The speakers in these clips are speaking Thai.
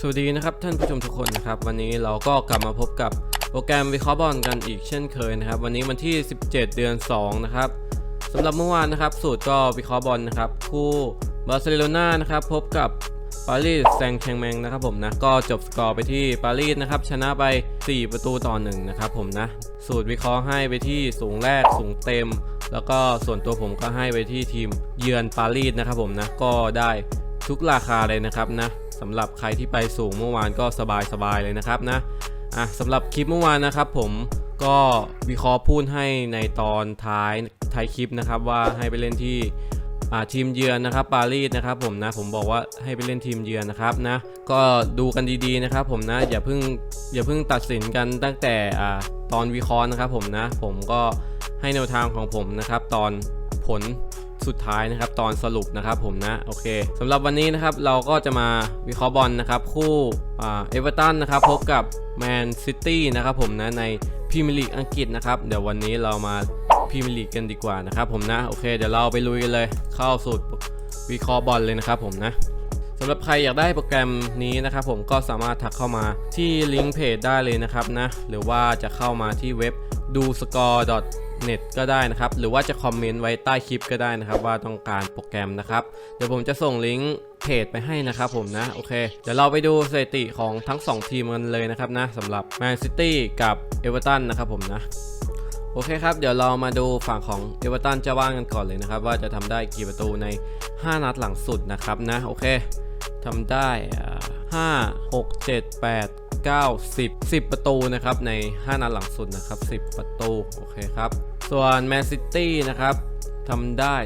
สวัสดีนะครับท่านผู้ชมทุกคนนะครับวันนี้เราก็กลับมาพบกับโปรแกรมวิเคราะห์บอลกันอีกเช่นเคยนะครับ วันนี้วันที่ 17 เดือน 2 นะครับสำหรับเมื่อวานนะครับ สูตรก็วิเคราะห์บอลนะครับ คู่บาร์เซโลนานะครับพบกับปารีสแซงต์แชงแมงนะครับผมนะก็จบสกอร์ไปที่ปารีสนะครับชนะไป 4 ประตูต่อ1นะครับผมนะสูตรวิเคราะห์ให้ไปที่สูงแรกสูงเต็ม แล้วก็ส่วนตัวผมก็ให้ไปที่ทีมเยือนปารีสนะครับผมนะก็ได้ ทุกราคาเลยนะครับนะสำหรับใครที่ไปสูงเมื่อวานก็สบายๆเลยนะครับนะอะสำหรับคลิปเมื่อวานนะครับผมก็วิเคราะห์พูดให้ในตอนท้ายท้ายคลิปนะครับว่าให้ไปเล่นที่ทีมเยือนนะครับปารีสนะครับผมนะผมบอกว่าให้ไปเล่นทีมเยือนนะครับนะก็ดูกันดีๆนะครับผมนะอย่าเพิ่งอย่าเพิ่งตัดสินกันตั้งแต่อตอนวิเคราะห์นะครับผมนะผมก็ให้แนวทางของผมนะครับตอนผล สุดท้ายนะครับตอนสรุปนะครับผมนะโอเคสำหรับวันนี้นะครับเราก็จะมาวิเคราะห์บอลนะครับคู่เอเวอร์ตันนะครับพบกับแมนซิตี้นะครับผมนะในพรีเมียร์ลีกอังกฤษนะครับเดี๋ยววันนี้เรามาพรีเมียร์ลีกกันดีกว่านะครับผมนะโอเคเดี๋ยวเราไปลุยกันเลยเข้าสูตรวิเคราะห์บอลเลยนะครับผมนะสำหรับใครอยากได้โปรแกรมนี้นะครับผมก็สามารถทักเข้ามาที่ลิงก์เพจได้เลยนะครับนะหรือว่าจะเข้ามาที่เว็บดูสกอร์ net ก็ได้นะครับ หรือว่าจะคอมเมนต์ไว้ใต้คลิปก็ได้นะครับ ว่าต้องการโปรแกรมนะครับ เดี๋ยวผมจะส่งลิงก์เพจไปให้นะครับผมนะ โอเค เดี๋ยวเราไปดูสถิติของทั้ง 2 ทีมกันเลยนะครับนะสำหรับแมนซิตี้กับเอเวอร์ตันนะครับผมนะโอเคครับ เดี๋ยวเรามาดูฝั่งของเอเวอร์ตันจ้าบ้านกันก่อนเลยนะครับ ว่าจะทำได้กี่ประตูใน 5 นัดหลังสุดนะครับนะ โอเคทำได้อ่า5 6 7 8 9 10 10 ประตูนะครับใน 5 นัดหลังสุดนะครับ 10 ประตู โอเคครับ ส่วนแมนซิตี้นะครับทำได้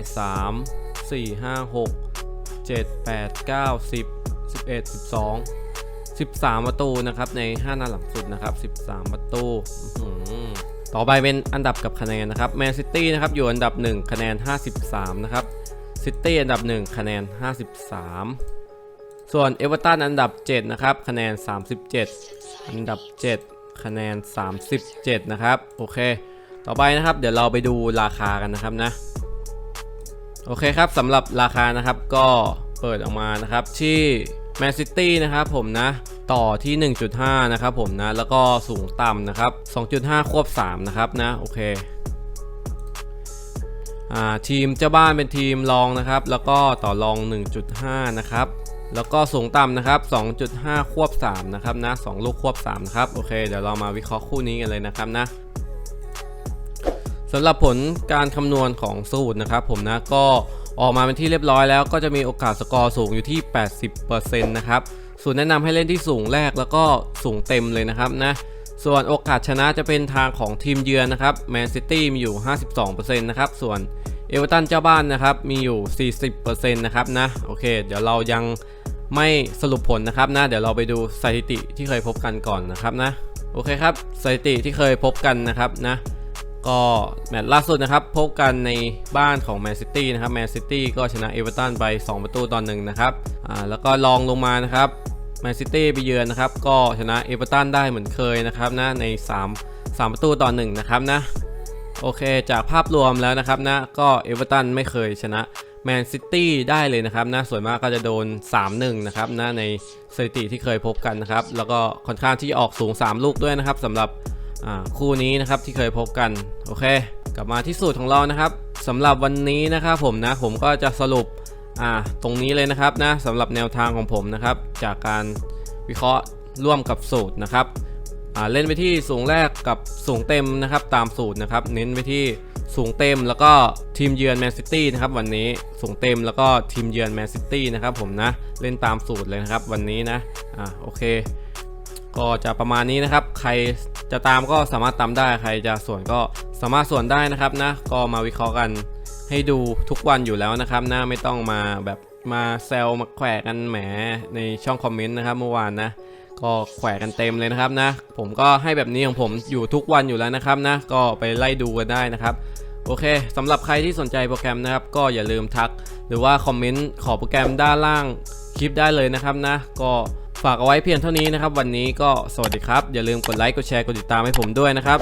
3 4 5 6 7 8 9 10 11 12 13 ประตูนะครับใน 5 นัดหลังสุดนะครับ 13 ประตูต่อไปเป็นอันดับกับคะแนนนะครับแมนซิตี้นะครับอยู่อันดับ 1 คะแนน 53 นะครับซิตี้อันดับ 1 คะแนน 53 ส่วนเอเวอร์ตันอันดับ 7 นะครับ คะแนน 37 อันดับ 7 คะแนน 37 นะครับ โอเค ต่อไปนะครับ เดี๋ยวเราไปดูราคากันนะครับนะโอเคครับสำหรับราคานะครับก็เปิดออกมานะครับที่แมนซิตี้นะครับผมนะต่อที่ 1.5 นะครับผมนะ แล้วก็สูงต่ำนะครับ 2.5 ควบ 3 นะครับนะ โอเคอ่าทีมเจ้าบ้านเป็นทีมรองนะครับ แล้วก็ต่อรอง 1.5 นะครับ แล้วก็สูงต่ำนะครับ 2.5 ควบ 3 นะครับนะ 2 ลูกควบ 3 นะครับ โอเค เดี๋ยวเรามาวิเคราะห์คู่นี้กันเลยนะครับนะ สำหรับผลการคำนวณของสูตรนะครับผมนะก็ออกมาเป็นที่เรียบร้อยแล้วก็จะมีโอกาสสกอร์สูงอยู่ที่ 80%นะครับสูตรแนะนำให้เล่นที่สูงแรกแล้วก็สูงเต็มเลยนะครับนะส่วนโอกาสชนะจะเป็นทางของทีมเยือนนะครับแมนซิตี้มีอยู่ 52%นะครับส่วนเอเวอร์ตันเจ้าบ้านนะครับมีอยู่ 40%นะครับนะโอเค เดี๋ยวเรายังไม่สรุปผลนะครับนะเดี๋ยวเราไปดูสถิติที่เคยพบกันก่อนนะครับนะโอเคครับสถิติที่เคยพบกันนะครับนะ ก็แมตช์ล่าสุดนะครับ พบกันในบ้านของแมนซิตี้นะครับแมนซิตี้ก็ชนะเอเวอร์ตันไป 2 ประตูต่อหนึ่งนะครับอ่าแล้วก็ลองลงมานะครับแมนซิตี้ไปเยือนนะครับ ก็ชนะเอเวอร์ตันได้เหมือนเคยนะครับนะใน 3 3 ประตูต่อ1นะครับนะโอเคจากภาพรวมแล้วนะครับนะก็เอเวอร์ตันไม่เคยชนะแมนซิตี้ได้เลยนะครับนะส่วนมากก็จะโดน 3-1 นะครับนะในสถิติที่เคยพบกันนะครับ แล้วก็ค่อนข้างที่จะออกสูง 3 ลูกด้วยนะครับสำหรับ คู่นี้นะครับที่เคยพบกันโอเค กลับมาที่สูตรของเรานะครับสำหรับวันนี้นะครับผมนะผมก็จะสรุปตรงนี้เลยนะครับนะสำหรับแนวทางของผมนะครับ จากการวิเคราะห์ร่วมกับสูตรนะครับเล่นไปที่สูงแรกกับสูงเต็มนะครับ ตามสูตรนะครับ เน้นไปที่สูงเต็มแล้วก็ทีมเยือนแมนซิตี้นะครับวันนี้สูงเต็มแล้วก็ทีมเยือนแมนซิตี้นะครับผมนะเล่นตามสูตรเลยนะครับวันนี้นะอ่าโอเค ก็จะประมาณนี้นะครับ ใครจะตามก็สามารถตามได้ ใครจะส่วนก็สามารถส่วนได้นะครับนะ ก็มาวิเคราะห์กันให้ดูทุกวันอยู่แล้วนะครับนะไม่ต้องมาแบบมาแซวมาแขวกันแหมในช่องคอมเมนต์นะครับเมื่อวานนะ ก็แขวกันเต็มเลยนะครับนะ ผมก็ให้แบบนี้ของผมอยู่ทุกวันอยู่แล้วนะครับนะ ก็ไปไล่ดูกันได้นะครับโอเคสำหรับใครที่สนใจโปรแกรมนะครับ ก็อย่าลืมทัก หรือว่าคอมเมนต์ขอโปรแกรมด้านล่างคลิปได้เลยนะครับนะ ก็ ฝากเอาไว้เพียงเท่านี้นะครับ วันนี้ก็สวัสดีครับ อย่าลืมกดไลค์กดแชร์กดติดตามให้ผมด้วยนะครับ